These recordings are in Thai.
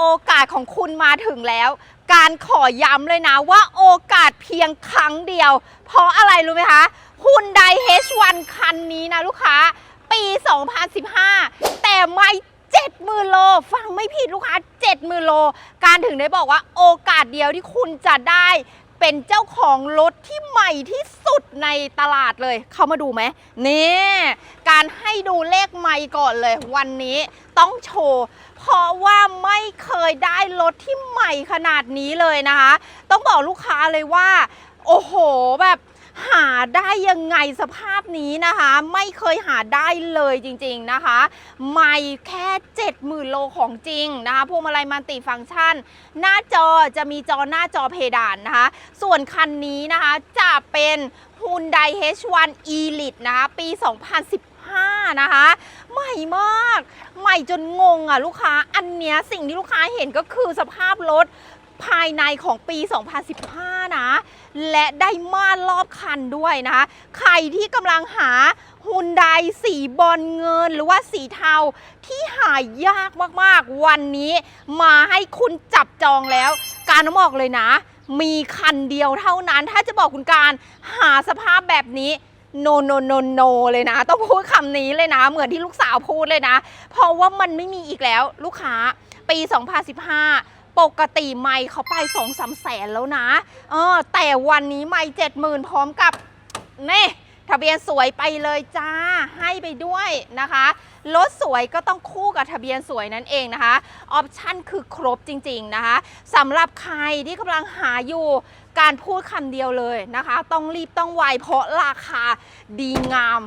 โอกาสของคุณมาถึงแล้ว การขอย้ำเลยนะว่าโอกาสเพียงครั้งเดียว เพราะอะไรรู้ไหมคะคุณได H1 คันนี้นะลูกค้า ปี 2015 แต่ไม่70,000โลฟังไม่ผิดลูกค้า 70,000โล การถึงได้บอกว่าโอกาสเดียวที่คุณจะได้ เป็นเจ้าของรถที่ใหม่ที่สุดในตลาดเลย เข้ามาดูไหมนี่การให้ดูเลขใหม่ก่อนเลยวันนี้ต้องโชว์เพราะว่าไม่เคยได้รถที่ใหม่ขนาดนี้เลยนะคะ ต้องบอกลูกค้าเลยว่า โอ้โหแบบ หาได้ยังไงสภาพนี้นะคะ ไม่เคยหาได้เลยจริงๆนะคะไม่แค่ 70,000 โลของจริงนะคะพวงมาลัยมัลติฟังก์ชัน หน้าจอจะมีจอหน้าจอเพดานนะคะ ส่วนคันนี้นะคะจะเป็น Hyundai H1 Elite นะคะปี 2015นะคะใหม่มาก ใหม่จนงงอะลูกค้าอันเนี้ยสิ่งที่ลูกค้าเห็นก็คือสภาพรถ ภายในของปี 2015 นะ และได้ม่านรอบคันด้วยนะคะใครที่กำลังหาฮุนไดสีบอลเงินหรือว่าสีเทาที่หายากมากๆ วันนี้มาให้คุณจับจองแล้ว การน้ำบอกเลยนะ มีคันเดียวเท่านั้น ถ้าจะบอกคุณการหาสภาพแบบนี้โนโนโนโนเลยนะ ต้องพูดคำนี้เลยนะ เหมือนที่ลูกสาวพูดเลยนะ เพราะว่ามันไม่มีอีกแล้วลูกค้าปี 2015 ปกติไม่เขาไป2องสามแสนแล้วนะ เออ แต่วันนี้ไม่เจ็ดหมื่นพร้อมกับนี่ทะเบียนสวยไปเลยจ้าให้ไปด้วยนะคะรถสวยก็ต้องคู่กับทะเบียนสวยนั่นเองนะคะออปชั่นคือครบจริงๆนะคะสำหรับใครที่กำลังหาอยู่การพูดคำเดียวเลยนะคะ ต้องรีบต้องไวเพราะราคาดีงาม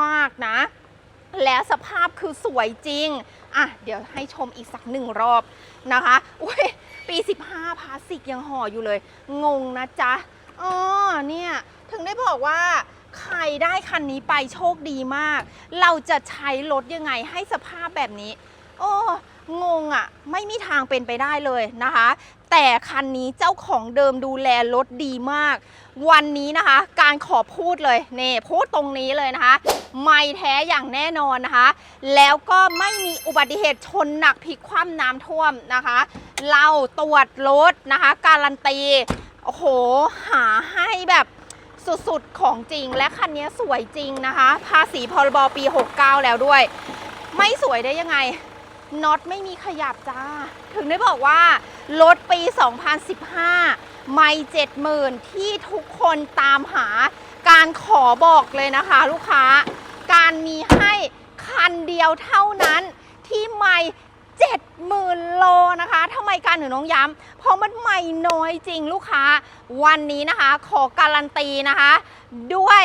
มากๆนะ แล้วสภาพคือสวยจริงอะเดี๋ยวให้ชมอีกสักหนึ่งรอบนะคะอุ้ยปี 15พลาสติกยังห่ออยู่เลย งงนะจ๊ะอ๋อเนี่ยถึงได้บอกว่าใครได้คันนี้ไปโชคดีมาก เราจะใช้รถยังไงให้สภาพแบบนี้ โอ้งงอะ่ะ ไม่มีทางเป็นไปได้เลยนะคะ แต่คันนี้เจ้าของเดิมดูแลรถดีมาก วันนี้นะคะ การขอพูดเลยเน่พูดตรงนี้เลยนะคะ ไม่แท้อย่างแน่นอนนะคะ แล้วก็ไม่มีอุบัติเหตุชนหนักพลิกคว่ำน้ำท่วมนะคะ เราตรวจรถนะคะ การันตีโอ้โหหาให้แบบสุดๆ ของจริงและคันนี้สวยจริงนะคะ ภาษีพรบปี 69 แล้วด้วย ไม่สวยได้ยังไง น็อตไม่มีขยับจ้า ถึงได้บอกว่า รถปี 2015 ไม่70,000 ที่ทุกคนตามหา การขอบอกเลยนะคะ ลูกค้า การมีให้คันเดียวเท่านั้นที่ไม่70,000 โลนะคะทำไมการถึงน้องย้ำ เพราะมันใหม่น้อยจริงลูกค้า วันนี้นะคะขอการันตีนะคะ ด้วย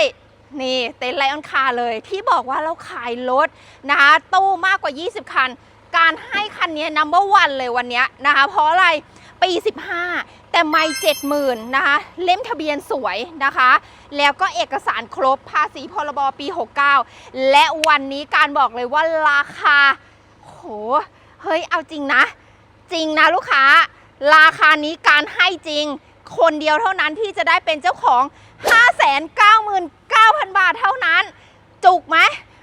นี่เต็นท์ไลออนคาร์เลยที่บอกว่าเราขายรถนะคะตู้มากกว่า 20 คัน การให้คันนี้ number one เลยวันนี้นะคะ เพราะอะไรปี 15 แต่ไม่70,000นะคะ เล่มทะเบียนสวยนะคะ แล้วก็เอกสารครบภาษีพรบปี 69 และวันนี้การบอกเลยว่าราคาโหเฮ้ยเอาจริงนะ จริงนะลูกค้า ราคานี้การให้จริง คนเดียวเท่านั้นที่จะได้เป็นเจ้าของ 599,000 บาทเท่านั้น จุกไหม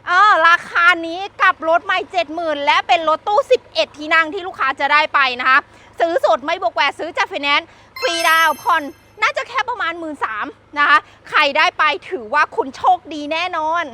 เออราคานี้กับรถใหม่70,000และเป็นรถตู้ 11 ที่นั่งที่ลูกค้าจะได้ไปนะคะ ซื้อสดไม่บวกแหวซื้อจากไฟแนนซ์ฟรีดาวผ่อนน่าจะแค่ประมาณ 1 3ื่นนะคะ ใครได้ไปถือว่าคุณโชคดีแน่นอน